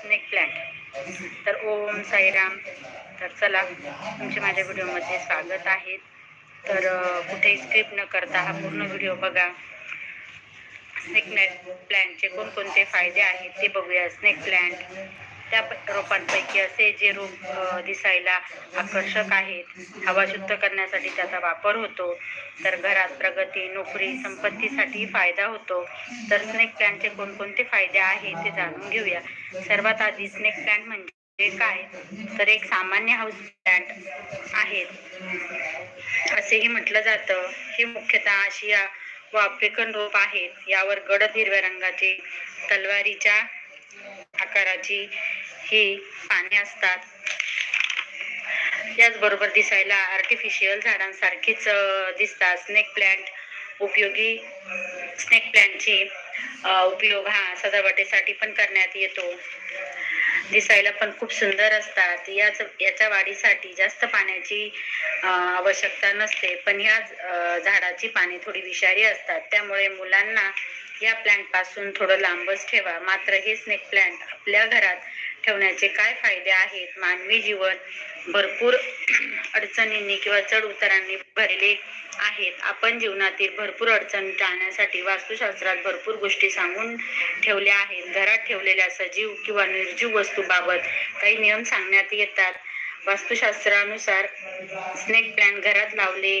Snake plant तर ओम साईराम. तर चला तुमचे माझ्या व्हिडिओमध्ये स्वागत आहे. तर कुठे कुठेही स्क्रिप्ट न करता हा पूर्ण व्हिडिओ बघा. स्नेक प्लॅन्टचे कोणकोणते फायदे आहेत ते बघूया. स्नेक प्लॅन्ट त्या रोपांपैकी असे जे रोप दिसायला आकर्षक आहेत हवा शुद्ध करण्यासाठी त्याचा वापर होतो. तर घरात प्रगती नोकरी संपत्तीसाठी फायदा होतो. तर स्नेक प्लॅनचे कोणकोणते फायदे आहेत ते जाणून घेऊया. सर्वात आधी स्नेक प्लॅन्ट म्हणजे काय? तर एक सामान्य हाऊस प्लॅन्ट आहेत. असेही म्हटलं जातं. हे मुख्यतः आशिया व आफ्रिकन रोप आहेत. यावर गडद हिरव्या रंगाचे तलवारीच्या आकाराची ही पाने असतात. याचबरोबर दिसायला आर्टिफिशियल झाडांसारखीच दिसतात. स्नेक प्लांट उपयोगी स्नेक प्लांटची उपयोग हा सजावटीसाठी पण करण्यात येतो. दिसायला पण खूप सुंदर असतात. याच याच्या वाढीसाठी जास्त पाण्याची आवश्यकता नसते. पण ह्या झाडाची पाने थोडी विषारी असतात. त्यामुळे मुलांना या प्लॅन्टपासून थोडं लांबच ठेवा. मात्र हे स्नेक प्लॅन्ट आपल्या घरात ठेवण्याचे काय फायदे आहेत? मानवी जीवन भरपूर अडचणींनी किंवा चढ उतारांनी भरले आहेत. आपण जीवनातील भरपूर अडचणी टाळण्यासाठी वास्तुशास्त्रात भरपूर गोष्टी सांगून ठेवल्या आहेत. घरात ठेवलेल्या सजीव किंवा निर्जीव वस्तूबाबत काही नियम सांगण्यात येतात. वास्तुशास्त्रानुसार स्नेक प्लॅन घरात लावले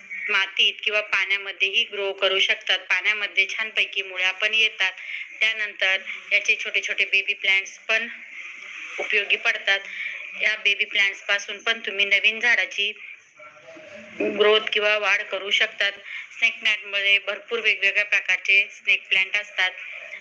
मातीत किंवा पाण्यामध्येही ग्रो करू शकतात. पाण्यामध्ये छानपैकी मुळ्या पण येतात. त्यानंतर याचे छोटे छोटे बेबी प्लांट्स पण उपयोगी पडतात. या बेबी प्लांट्सपासून पण तुम्ही नवीन झाडाची ग्रोथ किंवा वाढ करू शकतात. स्नेक प्लॅन्टमध्ये भरपूर वेगवेगळ्या प्रकारचे स्नेक प्लांट असतात.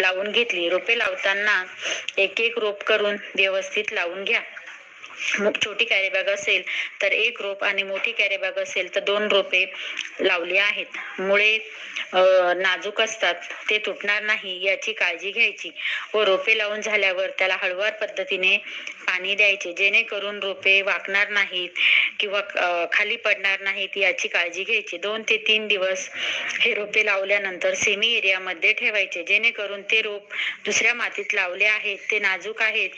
लावून घेतली. रोपे लावताना एक एक रोप करून व्यवस्थित लावून घ्या. मग छोटी कॅरीबॅग असेल तर एक रोप आणि मोठी कॅरीबॅग असेल तर दोन रोपे लावली आहेत. मुळे नाजूक असतात. ते तुटणार नाही याची काळजी घ्यायची. व रोपे लावून झाल्यावर त्याला हळूवार पद्धतीने पाणी द्यायचे. जेणेकरून रोपे वाकणार नाहीत किंवा खाली पडणार नाहीत याची काळजी घ्यायची. दोन ते तीन दिवस हे रोपे लावल्यानंतर सेमी एरियामध्ये ठेवायचे. जेणेकरून ते रोप दुसऱ्या मातीत लावले आहेत ते नाजूक आहेत.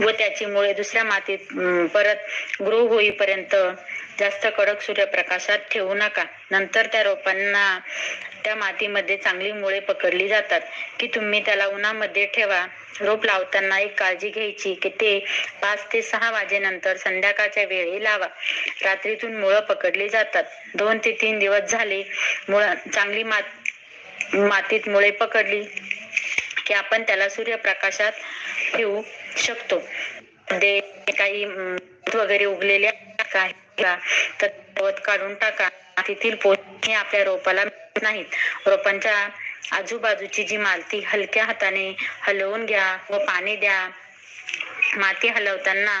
व त्याची मुळे दुसऱ्या मातीत परत ग्रो होईपर्यंत जास्त कडक सूर्यप्रकाशात ठेवू नका. नंतर त्या रोपांना त्या मातीमध्ये चांगली मुळे पकडली जातात. की तुम्ही त्याला उन्हामध्ये ठेवा. रोप लावताना एक काळजी घ्यायची की ते पाच ते सहा वाजेनंतर संध्याकाळच्या वेळी लावा. रात्रीतून मुळं पकडली जातात. दोन ते तीन दिवस झाले मुळ चांगली मात मातीत मुळे पकडली की आपण त्याला सूर्यप्रकाशात ठेवू शकतो. ते काही वगैरे उगलेले आहे तर गवत काढून टाका. तेथील पोषण हे आपल्या रोपाला मिळत नाहीत. रोपांच्या आजूबाजूची जी माती हलक्या हाताने हलवून घ्या व पाणी द्या. माती हलवताना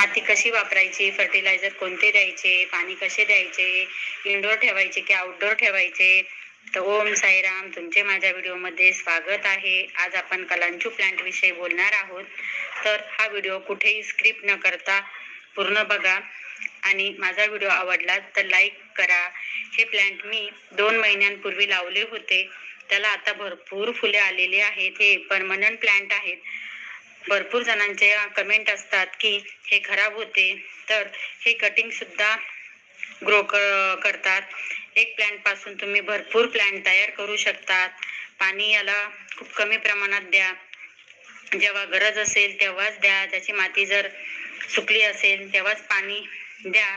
माती कशी वापरायची? फर्टिलायझर कोणते द्यायचे? पाणी कसे द्यायचे? इनडोअर ठेवायचे की आउटडोअर ठेवायचे? तर ओम साईराम तुमचे माझ्या व्हिडिओमध्ये स्वागत आहे. आज आपण कलांचू प्लांट विषयी बोलणार आहोत. तर हा व्हिडिओ कुठेही स्क्रिप्ट न करता पूर्ण बघा. आणि माझा व्हिडिओ आवडला तर लाईक करा. हे प्लांट मी दोन महिन्यांपूर्वी लावले होते. त्याला आता भरपूर फुले आलेली आहेत. हे परमनंट प्लांट आहेत. भरपूर जणांचे कमेंट असतात की हे खराब होते. तर हे कटिंग सुद्धा ग्रो करतात. एक प्लांटपासून तुम्ही भरपूर प्लांट तयार करू शकतात. पाणी याला खूप कमी प्रमाणात द्या. जेव्हा गरज असेल तेव्हाच द्या. त्याची माती जर सुकली असेल तेव्हाच पाणी द्या.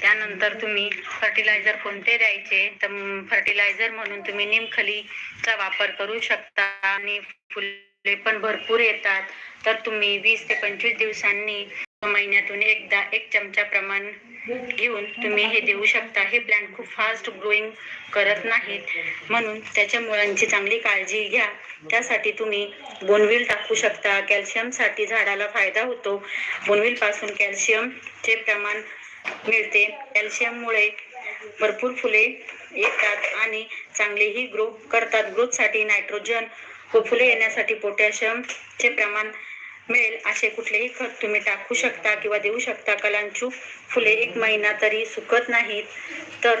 त्यानंतर तुम्ही फर्टिलायझर कोणते द्यायचे? तर फर्टिलायझर म्हणून तुम्ही निमखलीचा वापर करू शकता आणि फुले पण भरपूर येतात. तर तुम्ही वीस ते पंचवीस दिवसांनी महिन्यातून एकदा एक चमचा प्रमाण घेऊन तुम्ही हे देऊ शकता. हे प्लांट खूप फास्ट ग्रोईंग करत नाहीत. म्हणून त्याच्या मुळांची चांगली काळजी घ्या. त्यासाठी तुम्ही बोनविल टाकू शकता. कॅल्शियमसाठी झाडाला फायदा होतो. बोनविलपासून कॅल्शियमचे प्रमाण मिळते. कॅल्शियममुळे भरपूर फुले येतात आणि चांगलेही ग्रो करतात. ग्रोथसाठी नायट्रोजन व फुले येण्यासाठी पोटॅशियमचे प्रमाण मिळेल असे कुठलेही खत तुम्ही टाकू शकता किंवा देऊ शकता. कलांचू फुले एक महिना तरी सुकत नाहीत. तर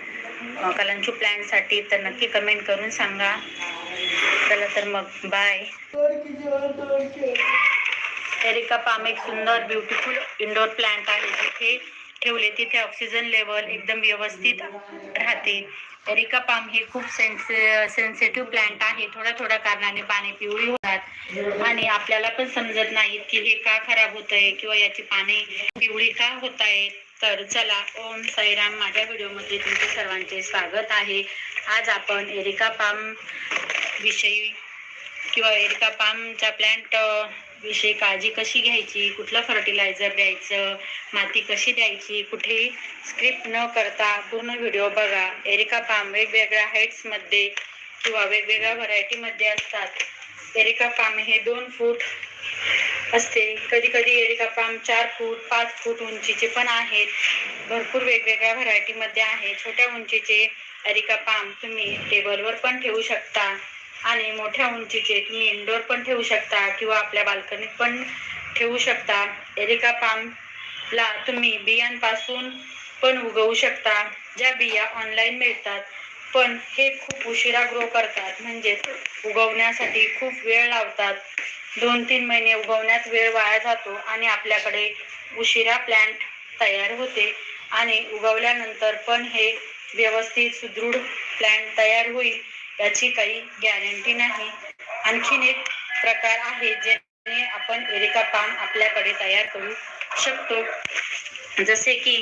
कलांचू प्लॅनसाठी तर नक्की कमेंट करून सांगा. चला तर मग बाय एरिका पाम एक सुंदर ब्युटिफुल इंडोर प्लांट आहे. जिथे ठेवले तिथे ऑक्सिजन लेवल एकदम व्यवस्थित राहते. एरिका पाम हे खूप सेन्से सेन्सिटिव्ह प्लांट आहे. थोड्या थोड्या कारणाने पाने पिवळी होतात. आणि आपल्याला पण समजत नाहीत की हे का खराब होत आहे किंवा याची पाने पिवळी का होत आहेत तर चला ओम साईराम. माझ्या व्हिडिओमध्ये तुमचे सर्वांचे स्वागत आहे. आज आपण एरिका पाम विषयी किंवा एरिका पामच्या प्लॅन्ट विषयी काळजी कशी घ्यायची कुठलं फर्टिलायझर द्यायचं माती कशी द्यायची कुठे स्क्रिप्ट न करता पूर्ण व्हिडिओ बघा. एरिका पाम वेगवेगळ्या हाईट्समध्ये किंवा वेगवेगळ्या व्हरायटीमध्ये असतात. एरिका पाम हे दोन फूट असते. कधी कधी एरिका पाम चार फूट पाच फूट उंचीचे पण आहेत. भरपूर वेगवेगळ्या व्हरायटीमध्ये आहे. छोट्या उंचीचे एरिका पाम तुम्ही टेबलवर पण ठेवू शकता आणि मोठ्या उंचीचे तुम्ही इंडोर पण ठेवू शकता किंवा आपल्या बाल्कनीत पण ठेवू शकता. एरिका पामला तुम्ही बियांपासून पण उगवू शकता. ज्या बिया ऑनलाईन मिळतात पण हे खूप उशिरा ग्रो करतात. म्हणजेच उगवण्यासाठी खूप वेळ लावतात. दोन तीन महिने उगवण्यात वेळ वाया जातो आणि आपल्याकडे उशिरा प्लॅन्ट तयार होते आणि उगवल्यानंतर पण हे व्यवस्थित सुदृढ प्लॅन्ट तयार होईल याची काही गॅरंटी नाही. आणखीन एक प्रकार आहे ज्याने आपण एरिका पाम आपल्याकडे तयार करू शकतो. जसे की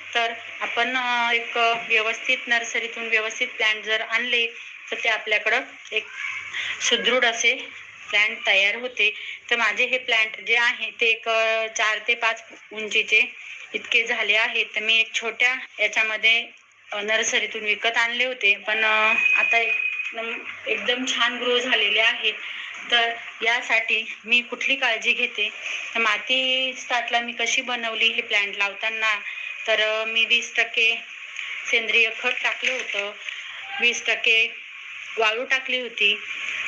तर आपण एक व्यवस्थित नर्सरीतून व्यवस्थित प्लॅन्ट जर आणले तर ते आपल्याकडं एक सुदृढ असे प्लॅन्ट तयार होते. तर माझे हे प्लॅन्ट जे आहे ते एक चार ते पाच उंचीचे इतके झाले आहेत. तर मी एक छोट्या याच्यामध्ये नर्सरीतून विकत आणले होते. पण आता एकदम एकदम छान ग्रो झालेले आहेत. तर यासाठी मी कुठली काळजी घेते? तर माती स्टार्टला मी कशी बनवली हे प्लॅन्ट लावताना तर मी वीस टक्के सेंद्रिय खत टाकलं होतं. वीस टक्के वाळू टाकली होती.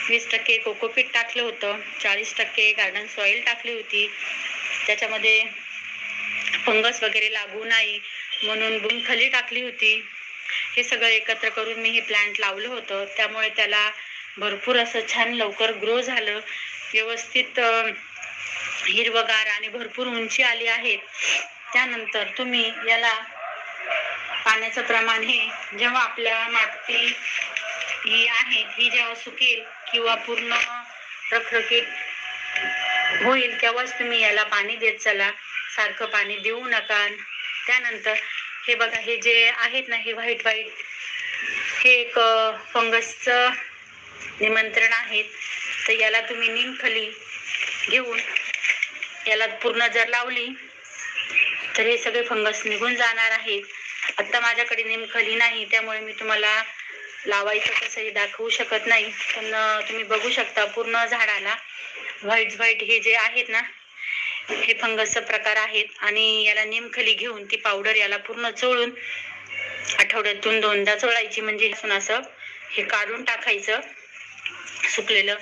वीस टक्के कोकोपीट टाकलं होतं. चाळीस टक्के गार्डन सॉईल टाकली होती. त्याच्यामध्ये फंगस वगैरे लागू नाही म्हणून बुंखली टाकली होती. हे सगळं एकत्र करून मी हे प्लांट लावलं होतं. त्यामुळे त्याला भरपूर असं छान लवकर ग्रो झालं. व्यवस्थित हिरवगार आणि भरपूर उंची आली आहे. त्यानंतर तुम्ही याला पाण्याचं प्रमाण हे जेव्हा आपल्या माती ही आहे ही जेव्हा सुकेल किंवा पूर्ण रखरखीत होईल तेव्हाच तुम्ही याला पाणी देत चला. सारखं पाणी देऊ नका. त्यानंतर हे बघा हे जे आहेत ना हे व्हाईट व्हाईट हे एक फंगसचं निमंत्रण आहेत तर याला तुम्ही निमखली घेऊन याला पूर्ण जर लावली तर हे सगळे फंगस निघून जाणार आहेत. आता माझ्याकडे निमखली नाही त्यामुळे मी तुम्हाला लावायचं कसंही दाखवू शकत नाही. पण तुम्ही बघू शकता पूर्ण झाडाला व्हाईट व्हाईट हे जे आहेत ना हे फंगसचा प्रकार आहेत. आणि याला निमखली घेऊन ती पावडर याला पूर्ण चोळून आठवड्यातून दोनदा चोळायची. म्हणजे इथून असं हे काढून टाकायचं सुकलेलं.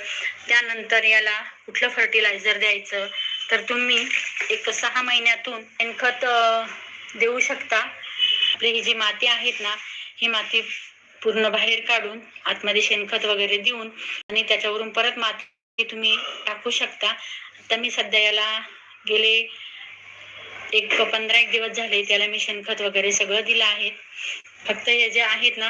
त्यानंतर याला कुठलं फर्टिलायझर द्यायचं? तर तुम्ही एक सहा महिन्यातून शेणखत देऊ शकता. आपली ही जी माती आहेत ना ही माती पूर्ण बाहेर काढून आतमध्ये शेणखत वगैरे देऊन आणि त्याच्यावरून परत माती तुम्ही टाकू शकता. आता मी सध्या याला गेले एक पंधरा एक दिवस झाले त्याला मी शेणखत वगैरे सगळं दिलं आहे. फक्त हे जे आहेत ना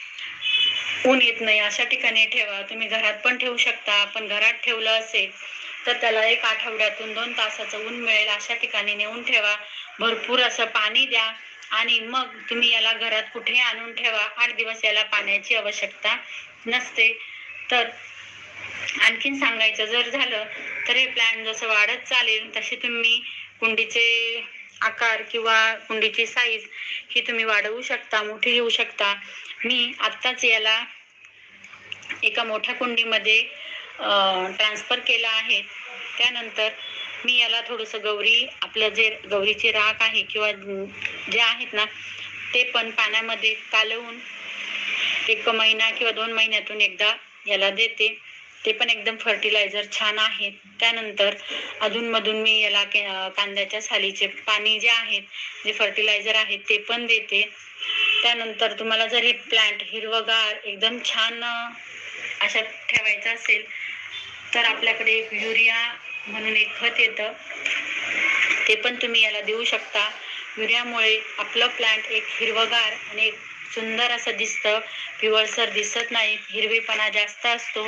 ऊन येत नाही अशा ठिकाणी ठेवा. तुम्ही घरात पण ठेवू शकता पण घरात ठेवलं असेल तर त्याला एक आठवड्यातून दोन तासाचं ऊन मिळेल. अशा ठिकाणी नेऊन ठेवा. भरपूर असं पाणी द्या. आणि मग तुम्ही याला घरात कुठे आणून ठेवा. आठ दिवस याला पाण्याची आवश्यकता नसते. तर आणखीन सांगायचं जर झालं तर हे प्लॅन जसं वाढत चालेल तसे तुम्ही कुंडीचे आकार किंवा कुंडीची साईज ही तुम्ही वाढवू शकता मोठी घेऊ शकता. मी आत्ताच याला एका मोठ्या कुंडीमध्ये ट्रान्सफर केला आहे. त्यानंतर मी याला थोडंसं गौरी आपलं जे गौरीची राख आहे किंवा जे आहेत ना ते पण पाण्यामध्ये कालवून एक महिना किंवा दोन महिन्यातून एकदा याला देते. ते पण एकदम फर्टिलायझर छान आहे त्यानंतर अधूनमधून मी याला कांद्याच्या सालीचे पाणी जे आहेत जे फर्टिलायझर आहेत ते पण देते. त्यानंतर तुम्हाला जर हे प्लांट हिरवगार एकदम छान अशा ठेवायचं असेल तर आपल्याकडे एक युरिया म्हणून एक खत येतं. ते पण तुम्ही याला देऊ शकता. युरियामुळे आपलं प्लांट एक हिरवगार आणि एक सुंदर असं दिसतं. पिवळसर दिसत नाही. हिरवेपणा जास्त असतो.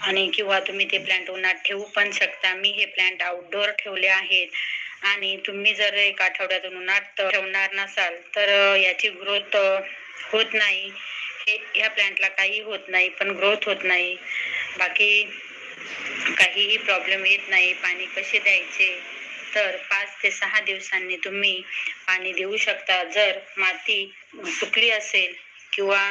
आणि किंवा तुम्ही ते प्लांट उन्हात ठेवू पण शकता. मी हे प्लांट आउटडोअर ठेवले आहेत. आणि तुम्ही जर एक आठवड्यातून उन्हात ठेवणार नसाल तर याची ग्रोथ होत नाही. हे ह्या प्लांटला काही होत नाही पण ग्रोथ होत नाही. बाकी काहीही प्रॉब्लेम येत नाही. पाणी कसे द्यायचे? तर पाच ते सहा दिवसांनी तुम्ही पाणी देऊ शकता. जर माती सुकली असेल किंवा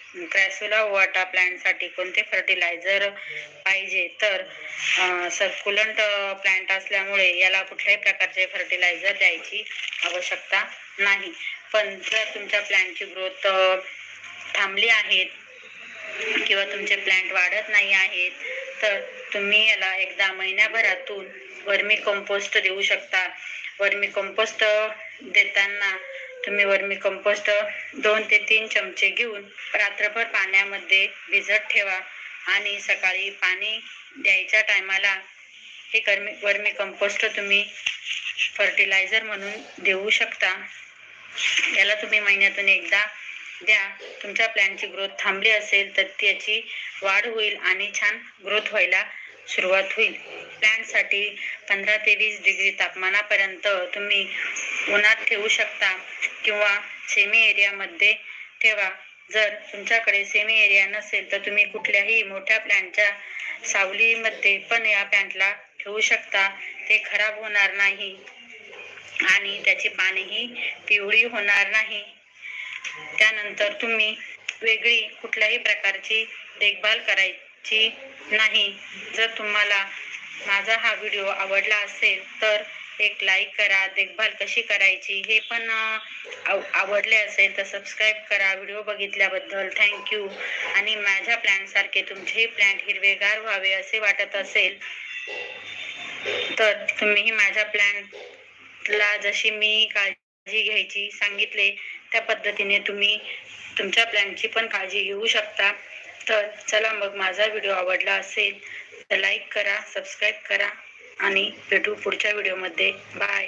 क्रॅसुला वाटा प्लांटसाठी कोणते फर्टिलायझर पाहिजे? तर सर्क्युलंट प्लांट असल्यामुळे याला कुठल्याही प्रकारचे फर्टिलायझर द्यायची आवश्यकता नाही. पण जर तुमच्या प्लांटची ग्रोथ थांबली आहेत किंवा तुमचे प्लांट वाढत नाही आहेत तर तुम्ही याला एकदा महिन्याभरातून वर्मी कंपोस्ट देऊ शकता. वर्मी कंपोस्ट देताना तुम्ही वर्मी कंपोस्ट दोन ते तीन चमचे घेऊन रात्रभर पाण्यामध्ये भिजत ठेवा आणि सकाळी पाणी द्यायच्या टायमाला हे कर्मी वर्मी कंपोस्ट तुम्ही फर्टिलायझर म्हणून देऊ शकता. याला तुम्ही महिन्यातून एकदा द्या. तुमच्या प्लॅनची ग्रोथ थांबली असेल तर त्याची वाढ होईल आणि छान ग्रोथ व्हायला सुरुवात होईल. प्लॅनसाठी पंधरा ते वीस डिग्री तापमानापर्यंत तुम्ही उन्हात ठेवू शकता किंवा सेमी एरियामध्ये ठेवा. जर तुमच्याकडे सेमी एरिया नसेल तर तुम्ही कुठल्याही मोठ्या प्लांटच्या सावलीमध्ये पण या प्लांटला ठेवू शकता. ते खराब होणार नाही आणि त्याची पानेही पिवळी होणार नाही. त्यानंतर तुम्ही वेगळी कुठल्याही प्रकारची देखभाल करायची नाही. जर तुम्हाला माझा हा व्हिडिओ आवडला असेल तर एक लाईक करा देखभाल कशी करायची हे पण आवडले असेल तर सबस्क्राईब करा. व्हिडिओ बघितल्याबद्दल थँक्यू आणि माझ्या प्लॅनसारखे तुमचेही प्लॅन्ट हिरवेगार व्हावे असे वाटत असेल तर तुम्हीही माझ्या प्लॅनला जशी मी काळजी घ्यायची सांगितले त्या पद्धतीने तुम्ही तुमच्या प्लॅनची पण काळजी घेऊ शकता. तर चला मग माझा व्हिडिओ आवडला असेल लाईक करा सबस्क्राईब करा आणि भेटू पुढच्या व्हिडिओमध्ये. बाय.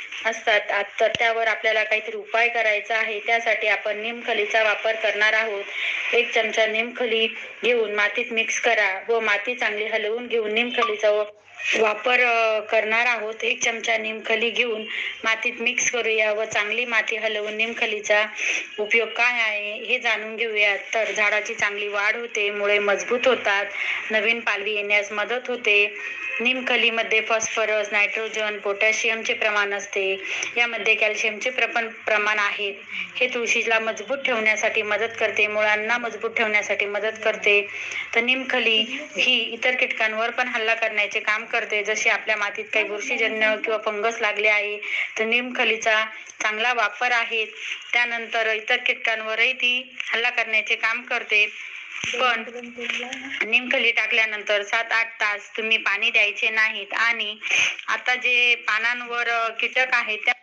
असतात. तर त्यावर आपल्याला काहीतरी उपाय करायचा आहे. त्यासाठी आपण निमखलीचा वापर करणार आहोत. एक चमचा निमखली घेऊन मातीत मिक्स करा व माती चांगली हलवून घेऊन निमखलीचा वापर करणार आहोत. एक चमचा निमखली घेऊन मातीत मिक्स करूया व चांगली माती हलवून निमखलीचा उपयोग काय आहे हे जाणून घेऊया तर झाडाची चांगली वाढ होते मुळे मजबूत होतात नवीन पालवी येण्यास मदत होते. निमखलीमध्ये फॉस्फरस नायट्रोजन पोटॅशियमचे प्रमाण असते. यामध्ये कॅल्शियमचे प्रपण प्रमाण आहे. हे तुळशीला मजबूत ठेवण्यासाठी मदत करते मुळांना मजबूत ठेवण्यासाठी मदत करते. तर निमखली ही इतर कीटकांवर पण हल्ला करण्याचे काम करते. जसे आपल्या मातीत काही बुरशीजन्य किंवा फंगस लागले आहे तर निमखलीचा चांगला वापर आहे. त्यानंतर इतर कीटकांवरही ती हल्ला करण्याचे काम करते. पण निमखली टाकल्यानंतर सात आठ तास तुम्ही पाणी द्यायचे नाहीत. आणि आता जे पानांवर कीटक आहेत त्या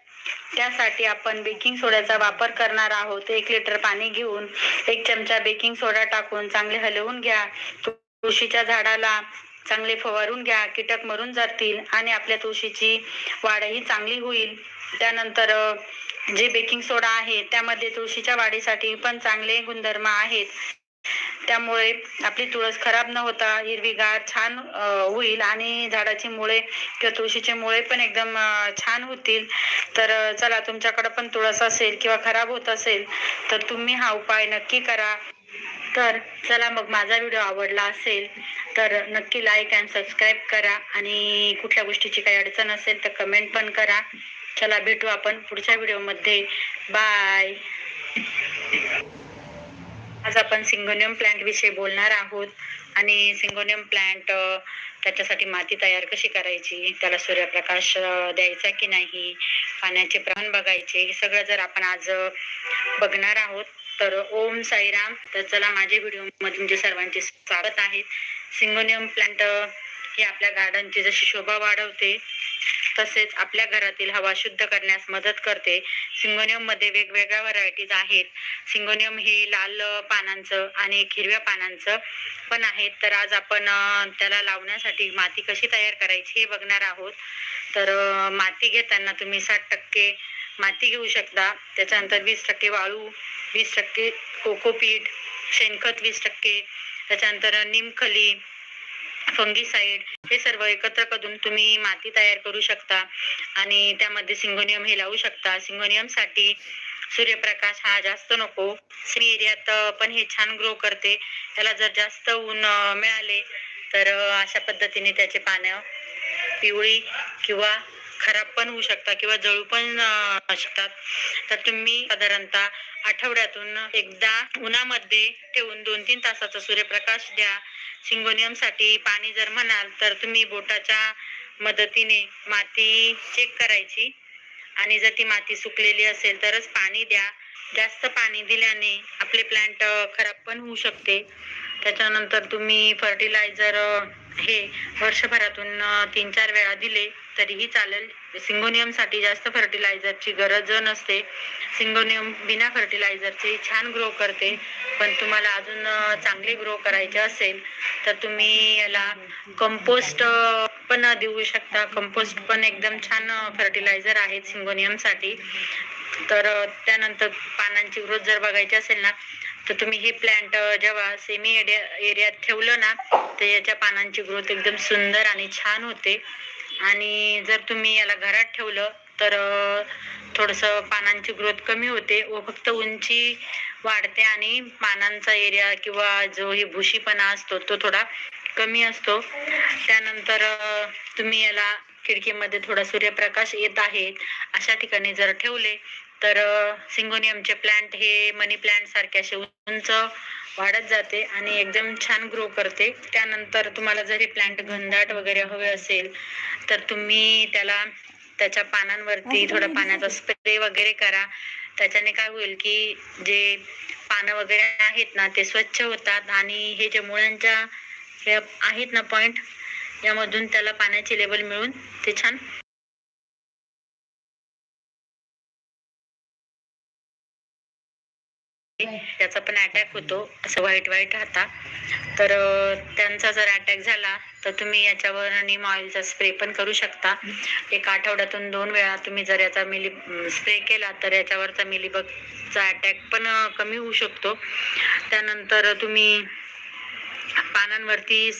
त्यासाठी आपण बेकिंग सोड्याचा वापर करणार आहोत. एक लिटर पाणी घेऊन एक चमचा बेकिंग सोडा टाकून चांगले हलवून घ्या. तुळशीच्या झाडाला चांगले फवारून घ्या कीटक मरून जातील आणि आपल्या तुळशीची वाढही चांगली होईल. त्यानंतर जे बेकिंग सोडा आहे त्यामध्ये तुळशीच्या वाढीसाठी पण चांगले गुणधर्म आहेत. त्यामुळे आपली तुळस खराब न होता हिरवीगार छान होईल आणि झाडाची मुळे किंवा तुळशीचे मुळे पण एकदम छान होतील. तर चला तुमच्याकडे पण तुळस असेल किंवा खराब होत असेल तर तुम्ही हा उपाय नक्की करा. तर चला मग माझा व्हिडिओ आवडला असेल तर नक्की लाईक अँड सबस्क्राईब करा. आणि कुठल्या गोष्टीची काही अडचण असेल तर कमेंट पण करा. चला भेटू आपण पुढच्या व्हिडिओमध्ये बाय आज आपण सिंगोनियम प्लांट विषयी बोलणार आहोत. आणि सिंगोनियम प्लांट त्याच्यासाठी माती तयार कशी करायची? त्याला सूर्यप्रकाश द्यायचा की नाही? पाण्याचे प्रमाण बघायचे. हे सगळं जर आपण आज बघणार आहोत तर ओम साईराम. तर चला माझे व्हिडिओमध्ये तुमचे सर्वांचे स्वागत आहे. सिंगोनियम प्लांट हे आपल्या गार्डनची जशी शोभा वाढवते तसेच आपल्या घरातील हवा शुद्ध करण्यास मदत करते. सिंगोनियममध्ये वेगवेगळ्या व्हरायटीज आहेत. सिंगोनियम हे लाल पानांचं आणि एक हिरव्या पानांचं पण आहेत. तर आज आपण त्याला लावण्यासाठी माती कशी तयार करायची हे बघणार आहोत. तर माती घेताना तुम्ही साठ टक्के माती घेऊ शकता. त्याच्यानंतर वीस टक्के वाळू वीस टक्के कोकोपीट शेणखत वीस टक्के त्याच्यानंतर निमखली फंगीसाईड हे सर्व एकत्र करून तुम्ही माती तयार करू शकता. आणि त्यामध्ये सिंगोनियम हे लावू शकता. सिंगोनियमसाठी सूर्यप्रकाश हा जास्त नको. सेमी एरियात पण हे छान ग्रो करते. त्याला जर जास्त ऊन मिळाले तर अशा पद्धतीने त्याचे पानं पिवळी किंवा खराब पण होऊ शकतात किंवा जळू पण शकतात. तर तुम्ही साधारणतः आठवड्यातून एकदा उन्हामध्ये ठेवून दोन तीन तासाचा सूर्यप्रकाश द्या. सिंगोनियमसाठी पाणी जर म्हणाल तर तुम्ही बोटाच्या मदतीने माती चेक करायची. आणि जर ती माती सुकलेली असेल तरच पाणी द्या. जास्त पाणी दिल्याने आपले प्लांट खराब पण होऊ शकते. त्याच्यानंतर तुम्ही फर्टिलायझर हे वर्षभरातून तीन चार वेळा दिले तरीही चालेल. सिंगोनियमसाठी जास्त फर्टिलायझरची गरज नसते. सिंगोनियम बिना फर्टिलायझरचे छान ग्रो करते. पण तुम्हाला अजून चांगले ग्रो करायचे असेल तर तुम्ही याला कंपोस्ट पण देऊ शकता. कंपोस्ट पण एकदम छान फर्टिलायझर आहे सिंगोनियमसाठी तर त्यानंतर पानांची ग्रोथ जर बघायची असेल ना तर तुम्ही हे प्लांट जेव्हा सेमी एरिया एरियात ठेवलं ना तर याच्या पानांची ग्रोथ एकदम सुंदर आणि छान होते. आणि जर तुम्ही याला घरात ठेवलं तर थोडंसं पानांची ग्रोथ कमी होते व फक्त उंची वाढते आणि पानांचा एरिया किंवा जो हे भुशीपणा असतो तो थोडा कमी असतो. त्यानंतर तुम्ही याला खिडकीमध्ये थोडा सूर्यप्रकाश येत आहे. अशा ठिकाणी जर ठेवले तर सिंगोनियमचे प्लांट हे मनी प्लांट सारखे असे उंच वाढत जाते आणि एकदम छान ग्रो करते. त्यानंतर तुम्हाला जर हे प्लांट घनदाट वगैरे हवे असेल तर तुम्ही त्याला त्याच्या पानांवरती थोडा पाण्याचा स्प्रे वगैरे करा. त्याच्याने काय होईल की जे पानं वगैरे आहेत ना ते स्वच्छ होतात आणि हे जे मुळांच्या हे आहेत ना पॉइंट यामधून त्याला पाण्याची लेवल मिळून ते छान त्याचा पण अटॅक होतो. असं व्हाईट व्हाईट राहता. तर त्यांचा जर अटॅक झाला तर तुम्ही याच्यावर नीम ऑइलचा स्प्रे पण करू शकता. एक आठवड्यातून दोन वेळा तुम्ही जर याचा मिली स्प्रे केला तर याच्यावरचा मिलीबगचा अटॅक पण कमी होऊ शकतो. त्यानंतर तुम्ही पानांवरती